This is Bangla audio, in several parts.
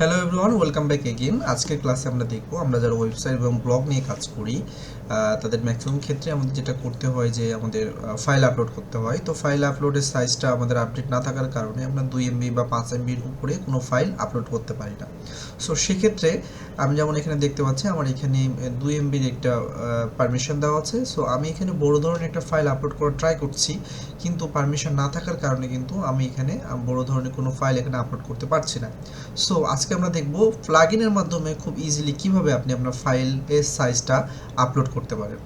Hello everyone welcome back again আজকের ক্লাসে আমরা দেখব, আমরা যারা ওয়েবসাইট এবং ব্লগ নিয়ে কাজ করি তাদের ম্যাক্সিমাম ক্ষেত্রে আমাদের যেটা করতে হয় যে আমাদের ফাইল আপলোড করতে হয়। তো ফাইল আপলোডের সাইজটা আমাদের আপডেট না থাকার কারণে আমরা দুই এমবি বা পাঁচ এমবির উপরে কোনো ফাইল আপলোড করতে পারি না। সো সেক্ষেত্রে আমি যেমন এখানে দেখতে পাচ্ছি, আমার এখানে দুই এমবির একটা পারমিশন দেওয়া আছে। সো আমি এখানে বড় ধরনের একটা ফাইল আপলোড করার ট্রাই করছি, কিন্তু পারমিশন না থাকার কারণে কিন্তু আমি এখানে বড় ধরনের কোনো ফাইল এখানে আপলোড করতে পারছি না। সো আজকে আমরা দেখব প্লাগইনের মাধ্যমে খুব ইজিলি কীভাবে আপনি আপনার ফাইল ফাইলের সাইজটা আপলোড করতে পারেন।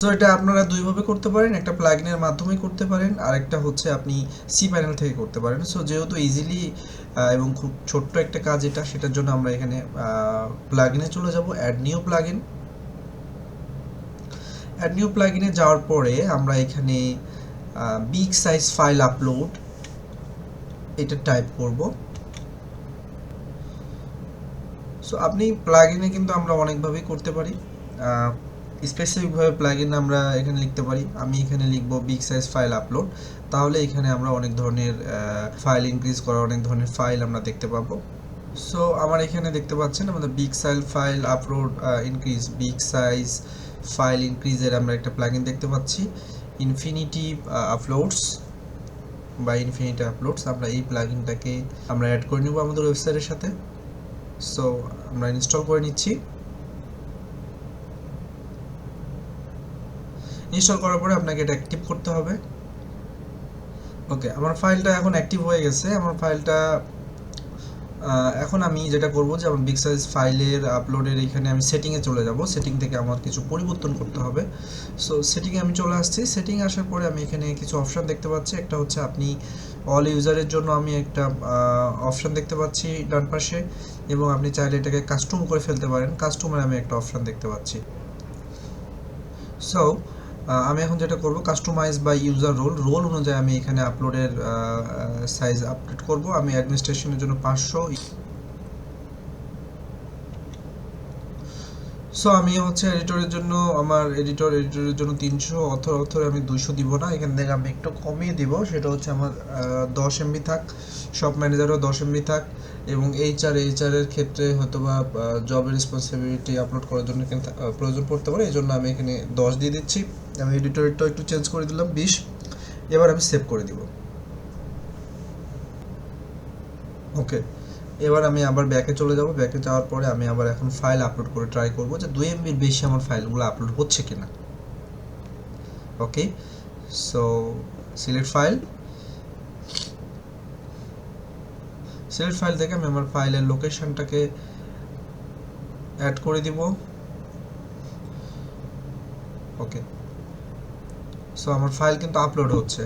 তো এটা আপনারা দুইভাবে করতে পারেন, একটা প্লাগইনের মাধ্যমে করতে পারেন, আর একটা হচ্ছে আপনি সি প্যানেল থেকে করতে পারেন। সো যেহেতু ইজিলি এবং খুব ছোট্ট একটা কাজ এটা, সেটার জন্য আমরা এখানে প্লাগিনে চলে যাব add new plugin add new প্লাগইনে যাওয়ার পরে আমরা এখানে বিগ সাইজ ফাইল আপলোড এটা টাইপ করব। সো আপনি প্লাগইনে কিন্তু আমরা অনেকভাবেই করতে পারি। স্পেসিফিকভাবে প্লাগইন আমরা এখানে লিখতে পারি। আমি এখানে লিখব বিগ সাইজ ফাইল আপলোড তাহলে এখানে আমরা অনেক ধরনের ফাইল ইনক্রিজ করা অনেক ধরনের ফাইল আমরা দেখতে পাবো। সো আমার এখানে দেখতে পাচ্ছেন আমাদের big size file upload increase big size file ইনক্রিজের আমরা একটা প্লাগইন দেখতে পাচ্ছি। ইনফিনিটি আপলোডস বা ইনফিনিটি আপলোডস আমরা এই প্লাগইনটাকে আমরা অ্যাড করে নেব আমাদের ওয়েবসাইটের সাথে। সো আমরা ইনস্টল করে নিচ্ছি। ইনস্টল করার পরে আপনাকে এটা অ্যাক্টিভ করতে হবে। ওকে আমার ফাইলটা এখন অ্যাক্টিভ হয়ে গেছে। আমার ফাইলটা এখন আমি যেটা করব যে আমার বিগ সাইজ ফাইলের আপলোডের এখানে আমি সেটিংয়ে চলে যাব। সেটিং থেকে আমার কিছু পরিবর্তন করতে হবে। সো সেটিংয়ে আমি চলে আসছি। সেটিং আসার পরে আমি এখানে কিছু অপশান দেখতে পাচ্ছি। একটা হচ্ছে আপনি অল ইউজারের জন্য আমি একটা অপশান দেখতে পাচ্ছি ডান পাশে এবং আপনি চাইলে এটাকে কাস্টম করে ফেলতে পারেন। কাস্টমার আমি একটা অপশন দেখতে পাচ্ছি। সো আমি এখন যেটা করব কাস্টমাইজ বা ইউজার রোল রোল অনুযায়ী আমি এখানে আপলোডের সাইজ আপডেট করব। আমি অ্যাডমিনিস্ট্রেশনের জন্য পাঁচশো সো আমি হচ্ছে এডিটরের জন্য আমার এডিটর এডিটরের জন্য তিনশো অথর অথর আমি দুইশো দিব না। এখান থেকে আমি একটু কমিয়ে দিব। সেটা হচ্ছে আমার দশ এমবি থাক সব ম্যানেজারও দশ এমবি থাক এবং এইচআর এর ক্ষেত্রে হয়তো বা জবের রেসপন্সিবিলিটি আপলোড করার জন্য এখানে প্রয়োজন পড়তে পারে। এই জন্য আমি এখানে দশ দিয়ে দিচ্ছি। আমি এডিটরেরটা একটু চেঞ্জ করে দিলাম, বিশ। এবার আমি সেভ করে দিব। ওকে এবার আমি আবার ব্যাকে চলে যাব। ব্যাকে যাওয়ার পরে আমি আবার এখন ফাইল আপলোড করে ট্রাই করব যে দুই এমবির বেশি আমার ফাইলগুলো আপলোড হচ্ছে কিনা। Okay so select file select file থেকে আমি আমার ফাইলের লোকেশনটাকে অ্যাড করে দিব। ওকে সো আমার ফাইল কিন্তু আপলোড হচ্ছে।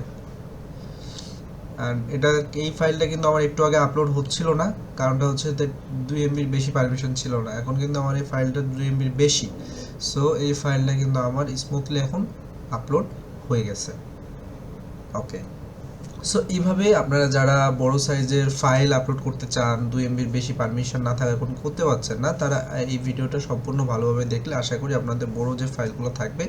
অ্যান্ড এটা, এই ফাইলটা কিন্তু আমার একটু আগে আপলোড হচ্ছিল না। কারণটা হচ্ছে দুই এমবির বেশি পারমিশন ছিল না। এখন কিন্তু আমার এই ফাইলটা দুই এমবির বেশি। সো এই ফাইলটা কিন্তু আমার স্মুথলি এখন আপলোড হয়ে গেছে। ওকে সো এইভাবে আপনারা যারা বড় সাইজের ফাইল আপলোড করতে চান, দুই এমবির বেশি পারমিশন না থাকার কোনো করতে পারছেন না, তারা এই ভিডিওটা সম্পূর্ণ ভালোভাবে দেখলে আশা করি আপনাদের বড় যে ফাইলগুলো থাকবে,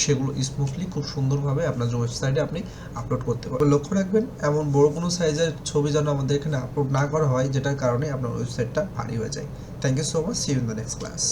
সেগুলো স্মুথলি খুব সুন্দরভাবে আপনাদের ওয়েবসাইটে আপনি আপলোড করতে পারবেন। লক্ষ্য রাখবেন, এমন বড় কোনো সাইজের ছবি যেন আমাদের এখানে আপলোড না করা হয়, যেটার কারণে আপনার ওয়েবসাইটটা ভারী হয়ে যায়। Thank you so much see in the next class